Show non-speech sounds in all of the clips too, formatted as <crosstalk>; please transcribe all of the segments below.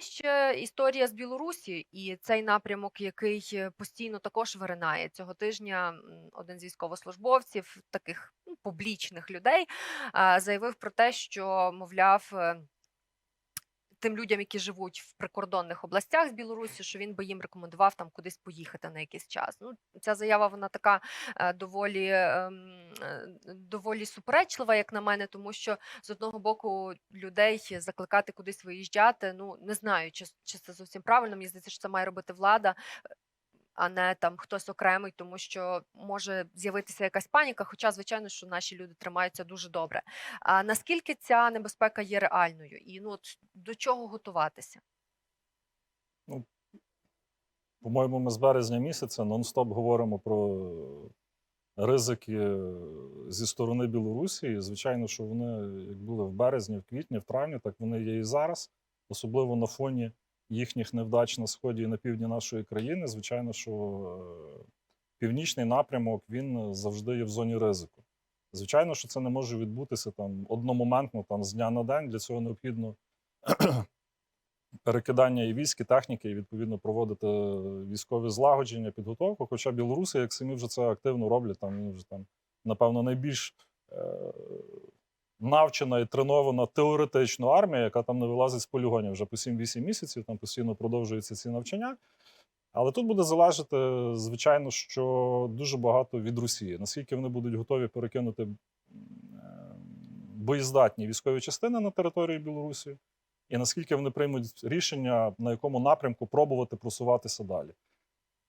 ще історія з Білорусі, і цей напрямок, який е, постійно також виринає. Цього тижня один з військовослужбовців, таких ну, публічних людей, заявив про те, що, мовляв, е, тим людям, які живуть в прикордонних областях з Білорусі, що він би їм рекомендував там кудись поїхати на якийсь час. Ну, ця заява вона така е, доволі, ем, е, доволі суперечлива, як на мене, тому що з одного боку людей закликати кудись виїжджати. Ну не знаю, чи, чи це зовсім правильно. Мені здається, що це має робити влада. А не там хтось окремий, тому що може з'явитися якась паніка. Хоча, звичайно, що наші люди тримаються дуже добре. А наскільки ця небезпека є реальною, і ну от до чого готуватися? Ну, По-моєму, ми з березня місяця нон-стоп говоримо про ризики зі сторони Білорусі. І, звичайно, що вони як були в березні, в квітні, в травні, так вони є і зараз, особливо на фоні їхніх невдач на сході і на півдні нашої країни. Звичайно, що е, північний напрямок він завжди є в зоні ризику. Звичайно, що це не може відбутися там одномоментно, там з дня на день. Для цього необхідно <clears throat> перекидання і військ, і техніки, і відповідно проводити військові злагодження, підготовку. Хоча білоруси, як самі вже це активно роблять, там вони вже там, напевно, найбільш е- навчена і тренована теоретично армія, яка там не вилазить з полігонів вже по 7-8 місяців, там постійно продовжуються ці навчання. Але тут буде залежати, звичайно, що дуже багато від Росії. Наскільки вони будуть готові перекинути е, боєздатні військові частини на території Білорусі, і наскільки вони приймуть рішення, на якому напрямку пробувати просуватися далі.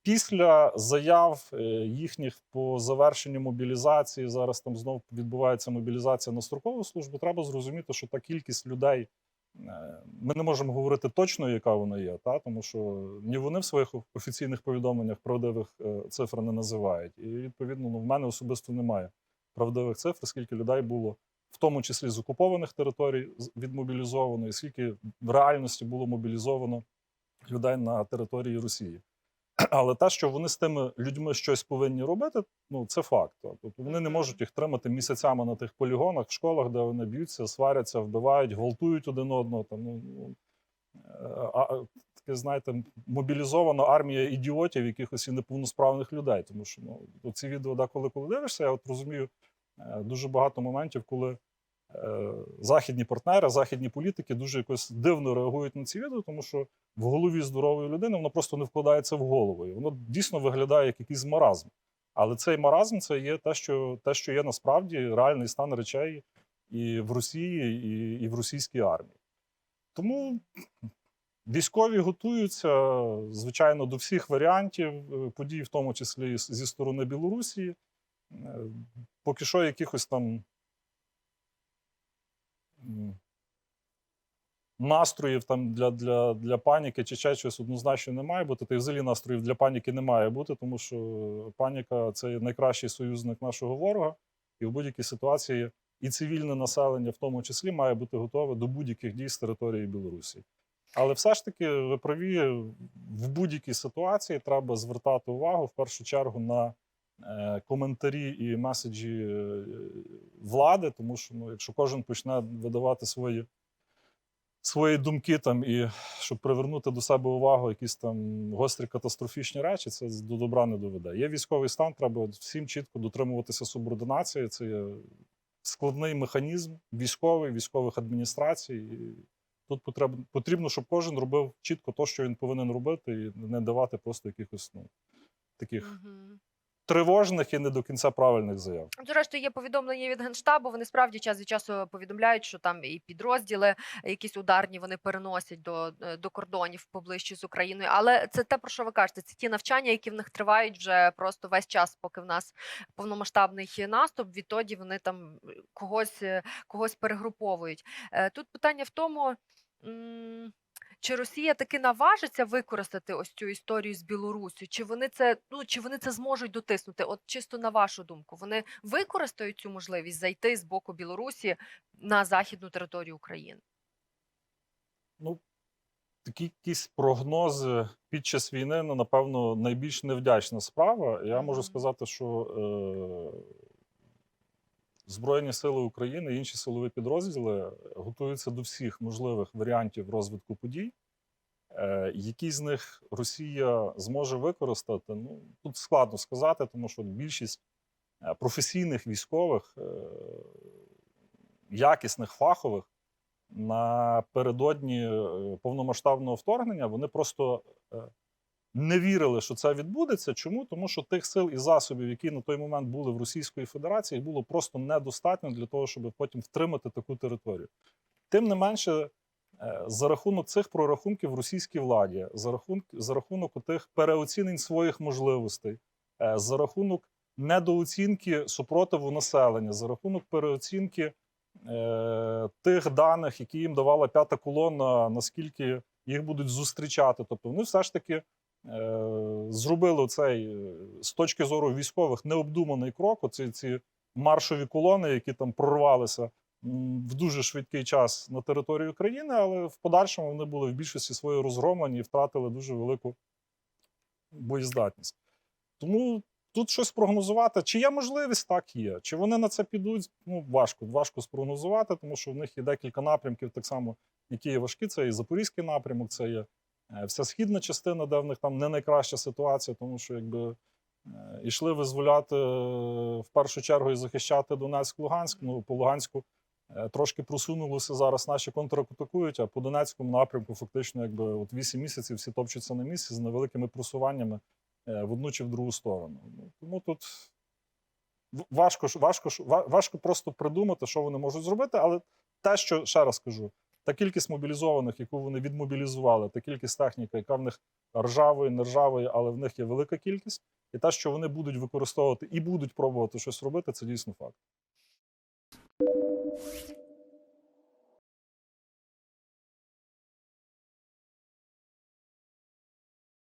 Після заяв е, їхніх по завершенню мобілізації, зараз там знов відбувається мобілізація на строкову службу. Треба зрозуміти, що та кількість людей е, ми не можемо говорити точно, яка вона є, та тому що ні вони в своїх офіційних повідомленнях правдивих е, цифр не називають. І відповідно, ну в мене особисто немає правдивих цифр, скільки людей було в тому числі з окупованих територій відмобілізовано, і скільки в реальності було мобілізовано людей на території Росії. <clears throat> Але те, що вони з тими людьми щось повинні робити, ну це факт. Тобто вони не можуть їх тримати місяцями на тих полігонах, в школах, де вони б'ються, сваряться, вбивають, гвалтують один одного. Там, ну, ну, е, а, таке, знаєте, мобілізована армія ідіотів, якихось і неповносправних людей. Тому що ну, ці відео, деколи коли дивишся, я от розумію е, дуже багато моментів, коли західні партнери, західні політики дуже якось дивно реагують на ці відео, тому що в голові здорової людини воно просто не вкладається в голову. І воно дійсно виглядає як якийсь маразм. Але цей маразм це є те, що, те, що є насправді реальний стан речей і в Росії, і, і в російській армії. Тому військові готуються, звичайно, до всіх варіантів е, подій, в тому числі зі сторони Білорусі. Е, Поки що якихось там настроїв там для, для, для паніки чи ще щось однозначно не має бути. Та й взагалі настроїв для паніки не має бути, тому що паніка це найкращий союзник нашого ворога, і в будь-якій ситуації і цивільне населення, в тому числі, має бути готове до будь-яких дій з території Білорусі. Але все ж таки, ви праві, в будь-якій ситуації треба звертати увагу в першу чергу на коментарі і меседжі е, влади, тому що ну, якщо кожен почне видавати свої, свої думки там і щоб привернути до себе увагу якісь там гострі катастрофічні речі, це до добра не доведе. Є військовий стан, треба всім чітко дотримуватися субординації. Це є складний механізм військовий, військових адміністрацій. Тут потрібно, потрібно, щоб кожен робив чітко те, що він повинен робити, і не давати просто якихось ну, таких. Тривожних і не до кінця правильних заяв. Зрештою, є повідомлення від генштабу. Вони справді час від часу повідомляють, що там і підрозділи якісь ударні вони переносять до, е, до кордонів поближче з Україною. Але це те, про що ви кажете. Це ті навчання, які в них тривають вже просто весь час, поки в нас повномасштабний наступ. Відтоді вони там когось, е, когось перегруповують. Е, Тут питання в тому. Чи Росія таки наважиться використати ось цю історію з Білорусю? Чи вони це ну чи вони це зможуть дотиснути? От чисто на вашу думку, вони використають цю можливість зайти з боку Білорусі на західну територію України? Ну, такі якісь прогнози під час війни, ну, напевно, найбільш невдячна справа. Я можу сказати, що е, Збройні сили України і інші силові підрозділи готуються до всіх можливих варіантів розвитку подій. Е, Які з них Росія зможе використати? Ну тут складно сказати, тому що більшість е, професійних військових, е, якісних фахових напередодні повномасштабного вторгнення вони просто не вірили, що це відбудеться. Чому? Тому що тих сил і засобів, які на той момент були в Російської Федерації, було просто недостатньо для того, щоб потім втримати таку територію. Тим не менше, е, за рахунок цих прорахунків російській владі, за рахунок, за рахунок тих переоцінень своїх можливостей, е, за рахунок недооцінки супротиву населення, за рахунок переоцінки е, тих даних, які їм давала п'ята колона, наскільки їх будуть зустрічати. Тобто вони все ж таки е, зробили цей е, з точки зору військових необдуманий крок. Оці ці маршові колони, які там прорвалися в дуже швидкий час на територію країни, але в подальшому вони були в більшості своєї розгромлені і втратили дуже велику боєздатність. Тому тут щось прогнозувати. Чи є можливість, так є. Чи вони на це підуть? Ну важко, важко спрогнозувати, тому що в них є декілька напрямків, так само, які є важкі. Це і Запорізький напрямок, це є вся східна частина, де в них там не найкраща ситуація, тому що якби. е, Ішли визволяти е, в першу чергу і захищати Донецьк, Луганськ. Ну по Луганську е, трошки просунулося зараз. Наші контратакують, а по Донецькому напрямку фактично, якби от 8 місяців всі топчуться на місці з невеликими просуваннями е, в одну чи в другу сторону. Ну, Тому тут важко важко важко просто придумати, що вони можуть зробити. Але те, що ще раз кажу, та кількість мобілізованих, яку вони відмобілізували, та кількість техніки, яка в них ржавої, не ржавої, але в них є велика кількість, і те, що вони будуть використовувати і будуть пробувати щось робити, це дійсно факт.